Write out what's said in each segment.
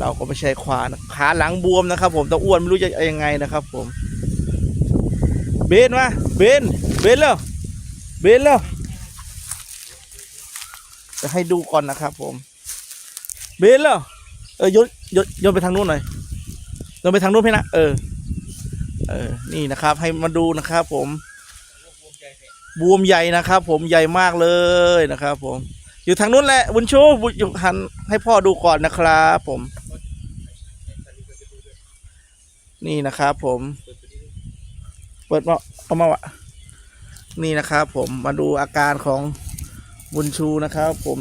เราก็ไม่ใช่ควานขาหลังบวมนะครับ ผมตะอ้วนไม่รู้จะยังไงนะครับ ผม เบนมาเบนเบนแล้วเบนแล้วจะให้ดูก่อนนะครับ ผม เบนแล้วเออยนยนยนไปทางนู้นหน่อยยนไปทางนู้นพี่นะเออ เออ นี่นะครับ ให้มาดูนะครับ ผมบวมใหญ่นะครับ ผมใหญ่มากเลยนะครับ ผม อยู่ทางนู้นแหละบุญชูบุญอยู่หันให้พ่อดูก่อนนะครับ ผม นี่นะครับผม เปิดมาเอามาวะนี่นะครับผมมาดูอาการของบุญชูนะครับ ผม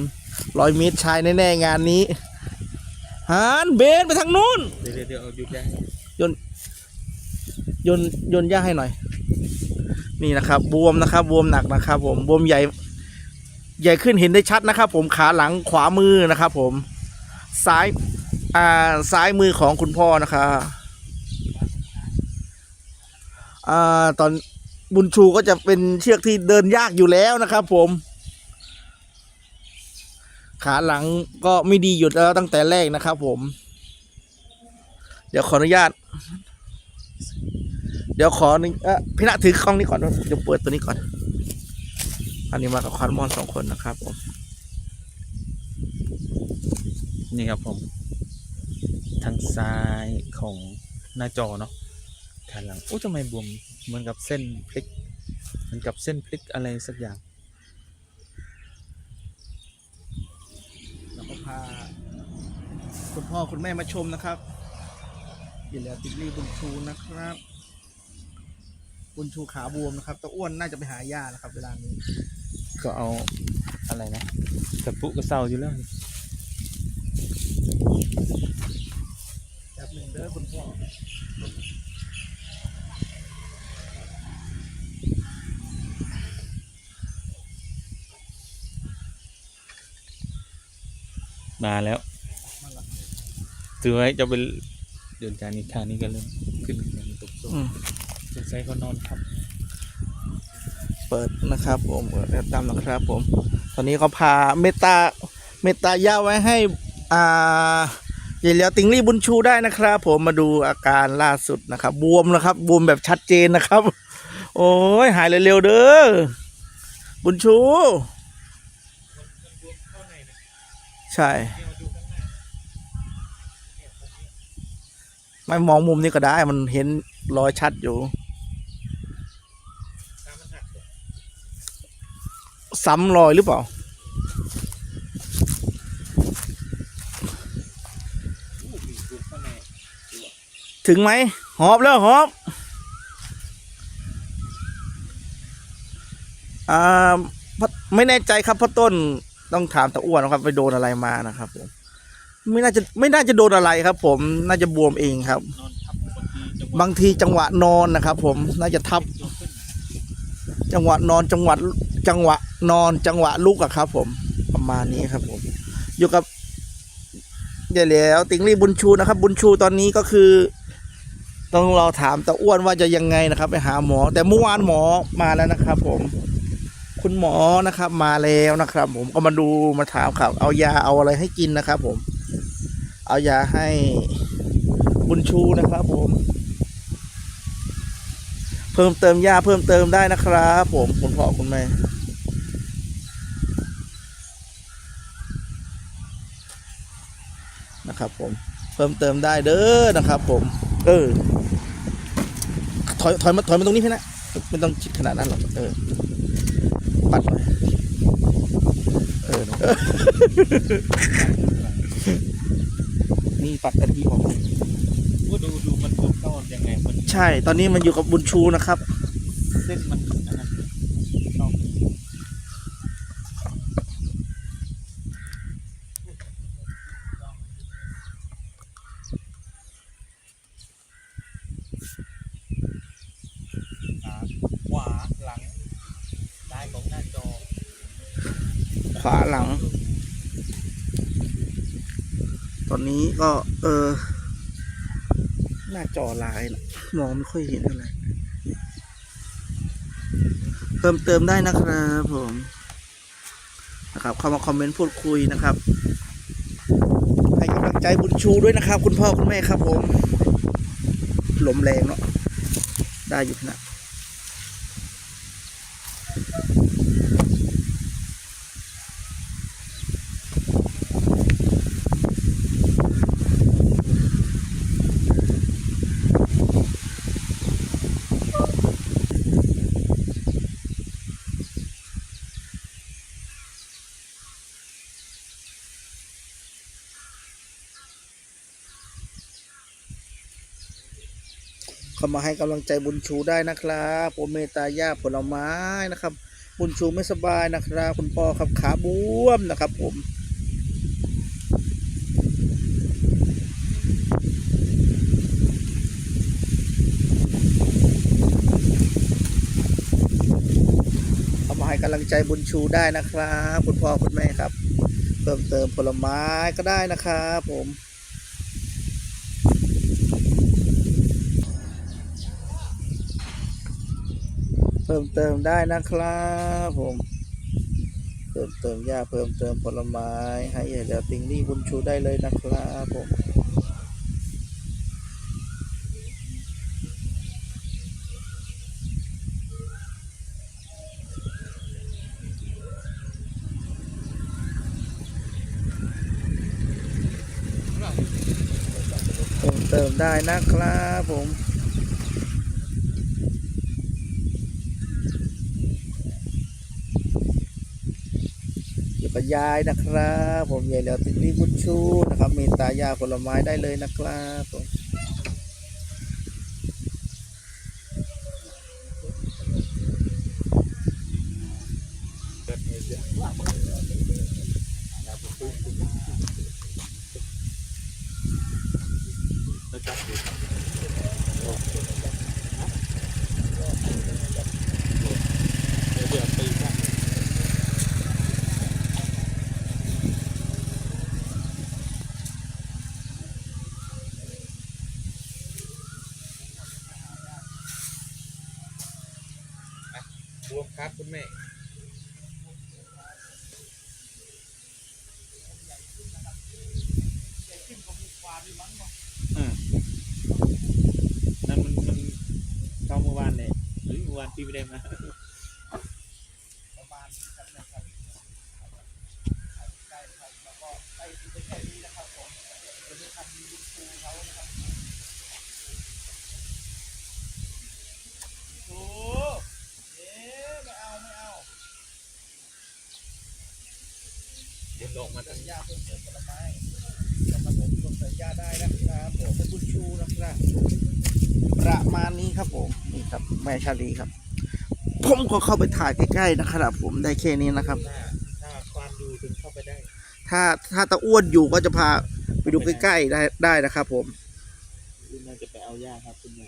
ร้อยเมตรชายแน่ๆงานนี้หันเบนไปทางนู้นเดี๋ยวเดี๋ยวเอาหยุดได้โยนโยนโยนหญ้าให้หน่อย นี่นะครับบวมนะครับบวมหนักนะครับ ผมบวมใหญ่ใหญ่ขึ้นเห็นได้ชัดนะครับ ผมขาหลังขวามือนะครับ ผมซ้ายอ่าซ้ายมือของคุณพ่อนะครับ อ่าตอนบุญชูก็จะเป็นเชือกที่เดินยากอยู่แล้วนะครับ ผม ขาหลังก็ไม่ดีอยู่แล้วตั้งแต่แรกนะครับ ผม เดี๋ยวขออนุญาต เดี๋ยวขอหนึ่งพี่ณถือกล้องนี้ก่อนเดี๋ยวเปิดตัวนี้ก่อน อันนี้มากับควานมอนสองคนนะครับ ผม นี่ครับผม ทางซ้ายของหน้าจอเนาะ ขาหลังโอ้ทำไมบวมเหมือนกับเส้นพลิกเหมือนกับเส้นพลิกอะไรสักอย่างแล้วก็พาคุณพ่อคุณแม่มาชมนะครับเดี๋ยวแล้วติกลี่บุญชูนะครับ บุญชูขาบวมนะครับตะอ้วนน่าจะไปหาย่านะครับ เวลานี้ ก็เอาอะไรนะกระปุกกระเซาอยู่แล้วแบบหนึ่งเด้อคุณพ่อ มาแล้วถือไว้จะเป็นเดินการอีกทางนี้ก็เริ่มขึ้นมันตกโซ่อืมสงสัยเขานอนครับ เปิดนะครับผมเปิดแล้วดำนะครับ ผม ตอนนี้เขาพาเมตตาเมตตาย่าไว้ให้อ่าเยายเหลียวติงลี่บุญชูได้นะครับ ผมมาดูอาการล่าสุดนะครับ บวมนะครับ บวมแบบชัดเจนนะครับ โอ้ยหายเร็วๆเด้อบุญชู ใช่ ไม่มองมุมนี้ก็ได้ มันเห็นรอยชัดอยู่ ซ้ำรอยหรือเปล่าถึงไหม หอบแล้ว หอบ อ่า ไม่แน่ใจครับพ่อต้น ต้องถามตะอ้วนนะครับ ไปโดนอะไรมานะครับผมไม่น่าจะไม่น่าจะโดนอะไรครับ ผมน่าจะบวมเองครับ บางทีจังหวะนอนนะครับ ผมน่าจะทับ จังหวะนอนจังหวะจังหวะนอนจังหวะลุกอะครับ ผมประมาณนี้ครับ ผม อยู่กับเดี๋ยวแล้วติงลี่บุญชูนะครับ บุญชูตอนนี้ก็คือ ต้องรอถามตาอ้วนว่าจะยังไงนะครับ ไปหาหมอ แต่เมื่อวานหมอมาแล้วนะครับ ผม คุณหมอนะครับมาแล้วนะครับ ผมก็มาดูมาถามครับเอายาเอาอะไรให้กินนะครับ ผม เอายาให้บุญชูนะครับ ผม เพิ่มเติมยาเพิ่มเติมได้นะครับ ผมคุณพ่อคุณแม่นะครับ ผม เพิ่มเติมได้เด้อนะครับ ผม เออถอยถอยมาถอยมาตรงนี้พี่นะไม่ต้องชิดขนาดนั้นหรอกเออ ปัดหน่อยเออเออนี่ปัดอันที่ออกว่าดูดูมันบวมเข้ายังไงมันใช่ ตอนนี้มันอยู่กับบุญชูนะครับ เส้นมันอันนั้นเข้า ขาขวาหลังซ้าย ของหน้าจอ ขวาหลัง ตอนนี้ก็ เออ หน้าจอลายนะมองไม่ค่อยเห็นอะไร เพิ่มเติมได้นะครับผมนะครับเข้ามาคอมเมนต์พูดคุยนะครับ ให้กำลังใจบุญชูด้วยนะครับ คุณพ่อคุณแม่ครับผมลมแรงเนาะได้อยู่นะ เข้ามาให้กำลังใจบุญชูได้นะครับโอเมตายาผลไม้นะครับ บุญชูไม่สบายนะครับ คุณพ่อครับขาบวมนะครับ ผมเข้ามาให้กำลังใจบุญชูได้นะครับ คุณพ่อคุณแม่ครับ เพิ่มเติมผลไม้ก็ได้นะครับ ผม เพิ่มเติมได้นะครับผม เพิ่มเติมหญ้าเพิ่มเติมผลไม้ให้เดี๋ยวติงลี่บุญชูได้เลยนะครับผมเติมได้นะครับผม ยายนะครับ ผมยายเหลียวติดรีบุญชูนะครับ มีตายาผลไม้ได้เลยนะครับผมบ วมครับคุณแม่อืมนั่นมันมันเข้าเมื่อวานเลยหรือเมื่อวานปีไม่ได้มา ประมาณนี้ครับนะครับได้ครับแล้วก็ได้ที่แค่นี้นะครับผมเป็นเรื่องทำดีบุญชูเขานะครับโอ้เอ๊ะไม่เอาไม่เอา เดี๋ยวลงมา เติม หญ้าเพิ่มเติมผลไม้นะครับผมลงเติมหญ้าได้นะครับผมเป็นบุญชูนะครับประมาณนี้ครับผมนี่ครับแม่ชาลีครับ ผมก็เข้าไปถ่ายใกล้ๆนะครับผมได้แค่นี้นะครับ ถ้าถ้าควานดูถึงเข้าไปได้ ถ้าถ้าตาอ้วนอยู่ก็จะพาไปดูใกล้ๆได้ได้นะครับ ผมคุณน่าจะไปเอายาครับคุณแม่